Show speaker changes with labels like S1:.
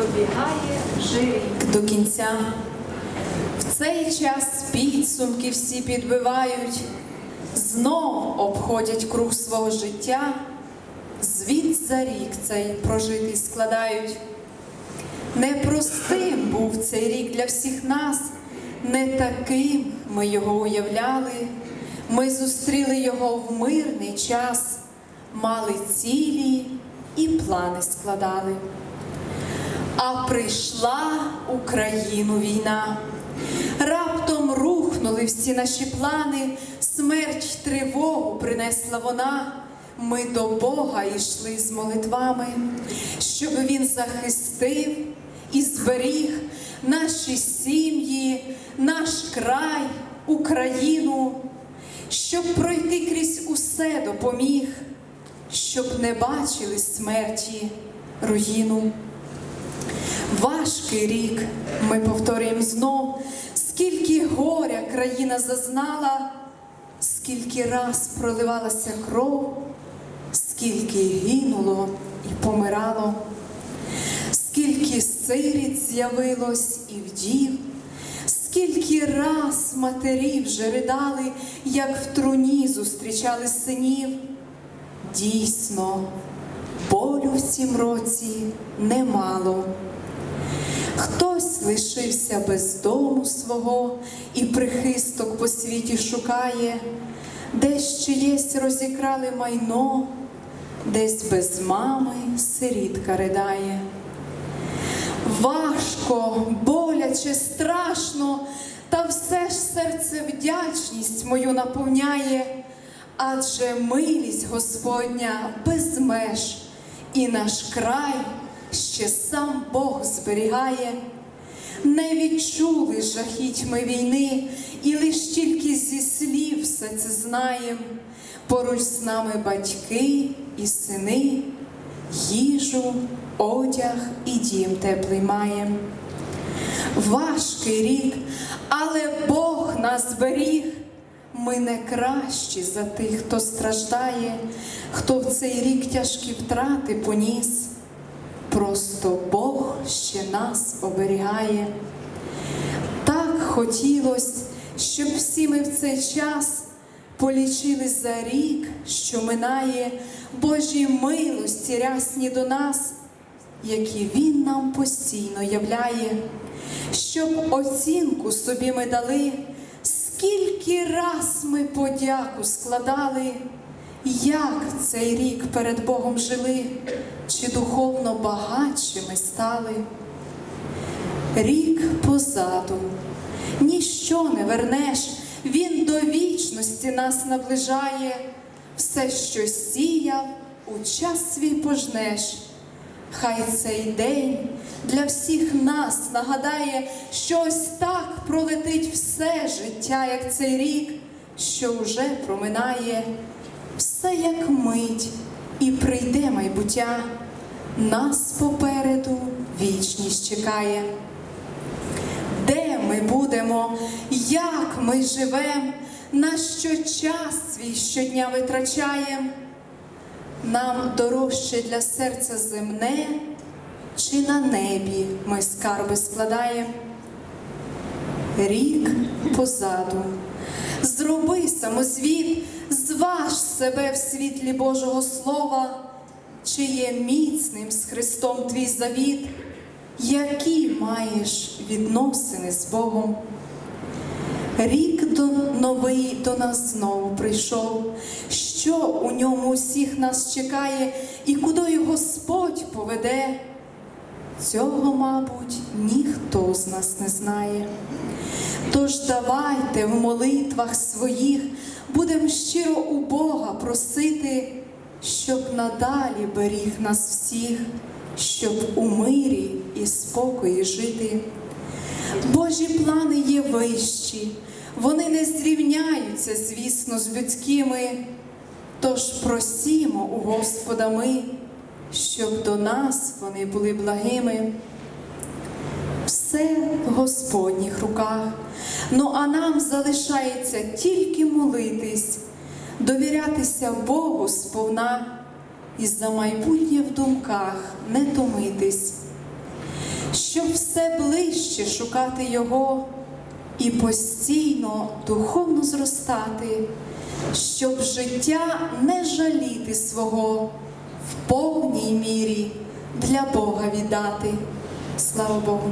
S1: добігає вже рік.
S2: до кінця. В цей час підсумки всі підбивають, знов обходять круг свого життя, звіт за рік цей прожитий складають. Непростим був цей рік для всіх нас, не таким ми його уявляли. Ми зустріли його в мирний час, мали цілі і плани складали. А прийшла Україну війна. Раптом рухнули всі наші плани, смерть тривогу принесла вона. Ми до Бога йшли з молитвами, щоб Він захистив і зберіг наші сім'ї, наш край, Україну, щоб пройти крізь усе допоміг, щоб не бачили смерті руїну. Важкий рік, ми повторюємо знов, скільки горя країна зазнала, скільки раз проливалася кров, скільки гинуло і помирало, скільки сиріт з'явилось і вдів, скільки раз матері вже ридали, як в труні зустрічали синів. Дійсно, болю в цім році немало. Лишився без дому свого і прихисток по світі шукає, десь чиєсь розікрали майно, десь без мами сирітка ридає. Важко, боляче, страшно, та все ж серце вдячність мою наповняє, адже милість Господня без меж, і наш край ще сам Бог зберігає. Не відчули жахіть ми війни, і лиш тільки зі слів все це знаєм. Поруч з нами батьки і сини, їжу, одяг і дім теплий маєм. Важкий рік, але Бог нас зберіг. Ми не кращі за тих, хто страждає, хто в цей рік тяжкі втрати поніс. Просто Бог ще нас оберігає. Так хотілось, щоб всі ми в цей час полічили за рік, що минає Божі милості рясні до нас, які Він нам постійно являє, щоб оцінку собі ми дали, скільки раз ми подяку складали, як цей рік перед Богом жили, чи духовно багатшими стали. Рік позаду, ніщо не вернеш, він до вічності нас наближає, все, що сіяв, у час свій пожнеш. Хай цей день для всіх нас нагадає, що ось так пролетить все життя, як цей рік, що уже проминає, все як мить, і прийде майбуття, нас попереду вічність чекає. Де ми будемо, як ми живем, на що час свій щодня витрачаєм? Нам дорожче для серця земне, чи на небі ми скарби складаємо? Рік позаду. Зроби самозвіт, зваж себе в світлі Божого Слова, чи є міцним з Христом твій завіт, які маєш відносини з Богом. Рік до новий до нас знову прийшов, що у ньому усіх нас чекає, і куди Господь поведе. Цього, мабуть, ніхто з нас не знає. Тож давайте в молитвах своїх будемо щиро у Бога просити, щоб надалі беріг нас всіх, щоб у мирі і спокої жити. Божі плани є вищі, вони не зрівняються, звісно, з людськими. Тож просімо у Господа ми, щоб до нас вони були благими. Все в Господніх руках. Ну а нам залишається тільки молитись, довірятися Богу сповна і за майбутнє в думках не томитись. щоб все ближче шукати Його і постійно духовно зростати, щоб життя не жаліти свого в повній мірі для Бога віддати. Слава Богу!